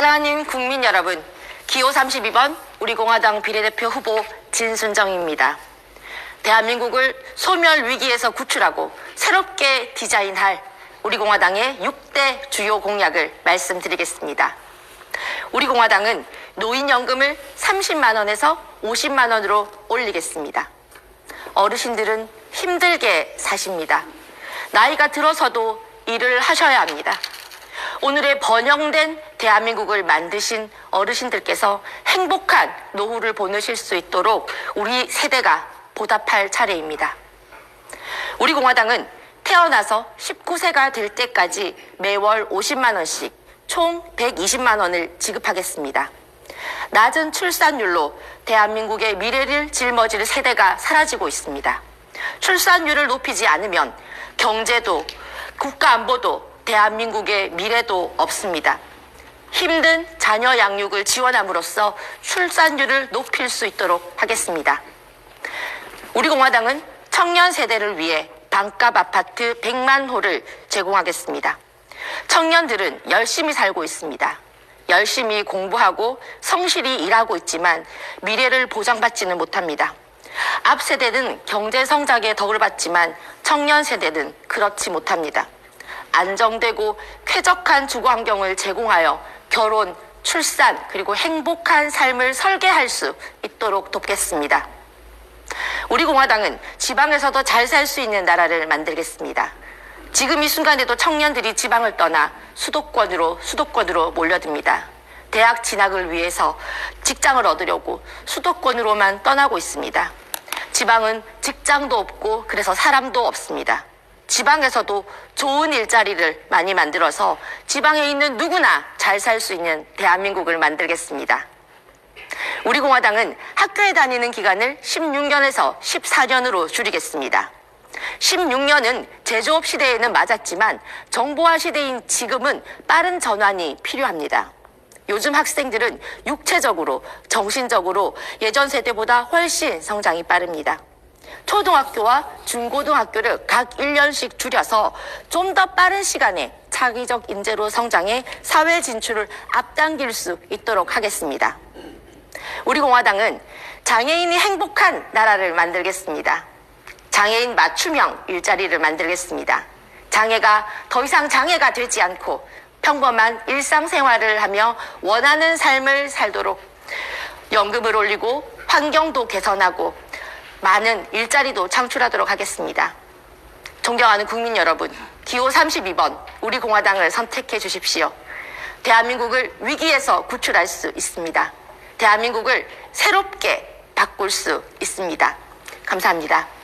사랑하는 국민 여러분, 기호 32번 우리 공화당 비례대표 후보 진순정입니다. 대한민국을 소멸 위기에서 구출하고 새롭게 디자인할 우리 공화당의 6대 주요 공약을 말씀드리겠습니다. 우리 공화당은 노인연금을 30만 원에서 50만 원으로 올리겠습니다. 어르신들은 힘들게 사십니다. 나이가 들어서도 일을 하셔야 합니다. 오늘의 번영된 대한민국을 만드신 어르신들께서 행복한 노후를 보내실 수 있도록 우리 세대가 보답할 차례입니다. 우리 공화당은 태어나서 19세가 될 때까지 매월 50만 원씩 총 120만 원을 지급하겠습니다. 낮은 출산율로 대한민국의 미래를 짊어질 세대가 사라지고 있습니다. 출산율을 높이지 않으면 경제도 국가 안보도 대한민국의 미래도 없습니다. 힘든 자녀 양육을 지원함으로써 출산율을 높일 수 있도록 하겠습니다. 우리 공화당은 청년 세대를 위해 반값 아파트 100만 호를 제공하겠습니다. 청년들은 열심히 살고 있습니다. 열심히 공부하고 성실히 일하고 있지만 미래를 보장받지는 못합니다. 앞 세대는 경제 성장의 덕을 받지만 청년 세대는 그렇지 못합니다. 안정되고 쾌적한 주거 환경을 제공하여 결혼, 출산, 그리고 행복한 삶을 설계할 수 있도록 돕겠습니다. 우리 공화당은 지방에서도 잘 살 수 있는 나라를 만들겠습니다. 지금 이 순간에도 청년들이 지방을 떠나 수도권으로 수도권으로 몰려듭니다. 대학 진학을 위해서 직장을 얻으려고 수도권으로만 떠나고 있습니다. 지방은 직장도 없고 그래서 사람도 없습니다. 지방에서도 좋은 일자리를 많이 만들어서 지방에 있는 누구나 잘 살 수 있는 대한민국을 만들겠습니다. 우리 공화당은 학교에 다니는 기간을 16년에서 14년으로 줄이겠습니다. 16년은 제조업 시대에는 맞았지만 정보화 시대인 지금은 빠른 전환이 필요합니다. 요즘 학생들은 육체적으로, 정신적으로 예전 세대보다 훨씬 성장이 빠릅니다. 초등학교와 중고등학교를 각 1년씩 줄여서 좀 더 빠른 시간에 차기적 인재로 성장해 사회 진출을 앞당길 수 있도록 하겠습니다. 우리 공화당은 장애인이 행복한 나라를 만들겠습니다. 장애인 맞춤형 일자리를 만들겠습니다. 장애가 더 이상 장애가 되지 않고 평범한 일상생활을 하며 원하는 삶을 살도록 연금을 올리고 환경도 개선하고 많은 일자리도 창출하도록 하겠습니다. 존경하는 국민 여러분, 기호 32번 우리 공화당을 선택해 주십시오. 대한민국을 위기에서 구출할 수 있습니다. 대한민국을 새롭게 바꿀 수 있습니다. 감사합니다.